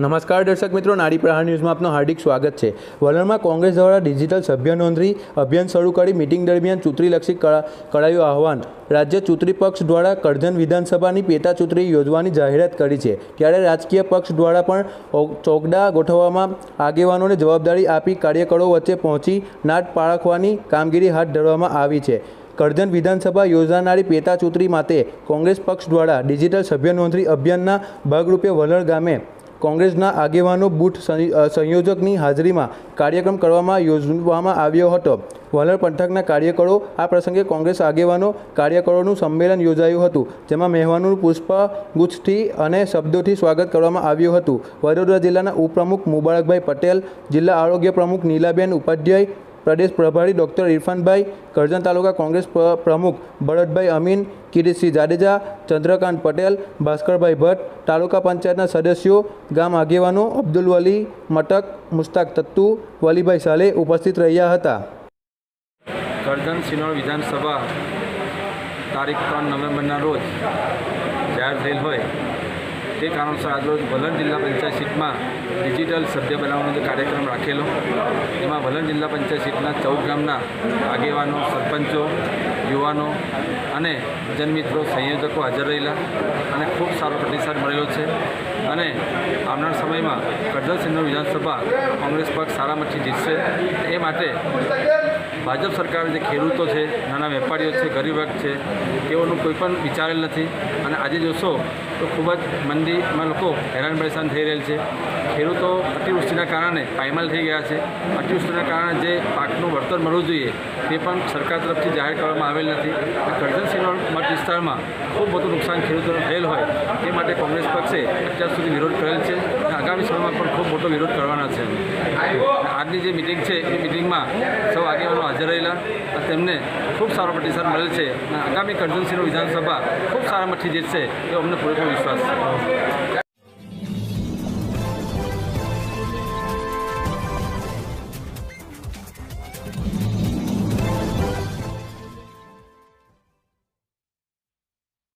નમસ્કાર દર્શક મિત્રો, નાડી પ્રહાર ન્યૂઝમાં આપનું હાર્દિક સ્વાગત છે. વલણમાં કોંગ્રેસ દ્વારા ડિજિટલ સભ્ય નોંધણી અભિયાન શરૂ કરી મિટિંગ દરમિયાન ચૂંટણીલક્ષી કરા- કરાયું આહવાન. રાજ્ય ચૂંટણી પક્ષ દ્વારા કરજણ વિધાનસભાની પેટા ચૂંટણી યોજવાની જાહેરાત કરી છે. ત્યારે રાજકીય પક્ષ દ્વારા પણ ચોકડા ગોઠવવામાં આગેવાનોને જવાબદારી આપી કાર્યકરો વચ્ચે પહોંચી નાટ પાળખવાની કામગીરી હાથ ધરવામાં આવી છે. કરજણ વિધાનસભા યોજાનારી પેટા ચૂંટણી માટે કોંગ્રેસ પક્ષ દ્વારા ડિજિટલ સભ્ય નોંધણી અભિયાનના ભાગરૂપે વલણ ગામે કોંગ્રેસના આગેવાનો બૂથ સંયોજકની હાજરીમાં કાર્યક્રમ કરવામાં યોજવામાં આવ્યો હતો. વલણ પંથકના કાર્યકરો આ પ્રસંગે કોંગ્રેસ આગેવાનો કાર્યકરોનું સંમેલન યોજાયું હતું, જેમાં મહેમાનોનું પુષ્પગુચ્છથી અને શબ્દોથી સ્વાગત કરવામાં આવ્યું હતું. વડોદરા જિલ્લાના ઉપપ્રમુખ મુબારકભાઈ પટેલ, જિલ્લા આરોગ્ય પ્રમુખ નીલાબેન ઉપાધ્યાય પ્રદેશ પ્રભારી ડૉક્ટર ઇરફાનભાઈ કરજણ તાલુકા કોંગ્રેસ પ્રમુખ ભરતભાઈ અમીન, કિરીટસિંહ જાડેજા, ચંદ્રકાંત પટેલ, ભાસ્કરભાઈ ભટ્ટ, તાલુકા પંચાયતના સદસ્યો, ગામ આગેવાનો અબ્દુલ વલી, મટક, મુસ્તાક તત્તુ, વલીભાઈ સાલે ઉપસ્થિત રહ્યા હતા. કરજણ સિનોર વિધાનસભા તારીખ ત્રણ નવેમ્બરના રોજ જાહેર થયેલ હોય. તે કારણસર આજરોજ વલણ જિલ્લા પંચાયત સીટમાં ડિજિટલ સભ્ય બનાવવાનો કાર્યક્રમ રાખેલો. એમાં વલણ જિલ્લા પંચાયત સીટના ચૌદ ગામના આગેવાનો, સરપંચો, યુવાનો અને જનમિત્રો, સંયોજકો હાજર રહેલા અને ખૂબ સારો પ્રતિસાદ મળેલો છે. અને આવનાર સમયમાં કરજલ સિનોર વિધાનસભા કોંગ્રેસ પક્ષ સારામાંથી જીતશે એ માટે ભાજપ સરકાર જે ખેડૂતો છે, નાના વેપારીઓ છે, ગરીબ વર્ગ છે, તેઓનું કોઈ પણ વિચારેલ નથી. અને આજે જોશો તો ખૂબ જ મંદીમાં લોકો હેરાન પરેશાન થઈ રહેલ છે. ખેડૂતો અતિવૃષ્ટિના કારણે પાયમાલ થઈ ગયા છે. અતિવૃષ્ટિના કારણે જે પાકનું વળતર મળવું જોઈએ, તે પણ સરકાર તરફથી જાહેર કરવામાં આવેલ નથી. અને કરજણ સિનોર મત વિસ્તારમાં ખૂબ મોટું નુકસાન ખેડૂતોને થયેલ હોય, તે માટે કોંગ્રેસ પક્ષે અત્યાર સુધી વિરોધ કરેલ છે. અને આગામી સમયમાં પણ ખૂબ મોટો વિરોધ કરવાના છે. આજની જે મિટિંગ છે, એ મિટિંગમાં સૌ આગેવાનો હાજર રહેલા તેમને ખૂબ સારો પ્રતિસાદ મળેલ છે. અને આગામી કરજણ વિધાનસભા ખૂબ સારા મતથી જીતશે એવો અમને પૂરેપૂરો વિશ્વાસ છે.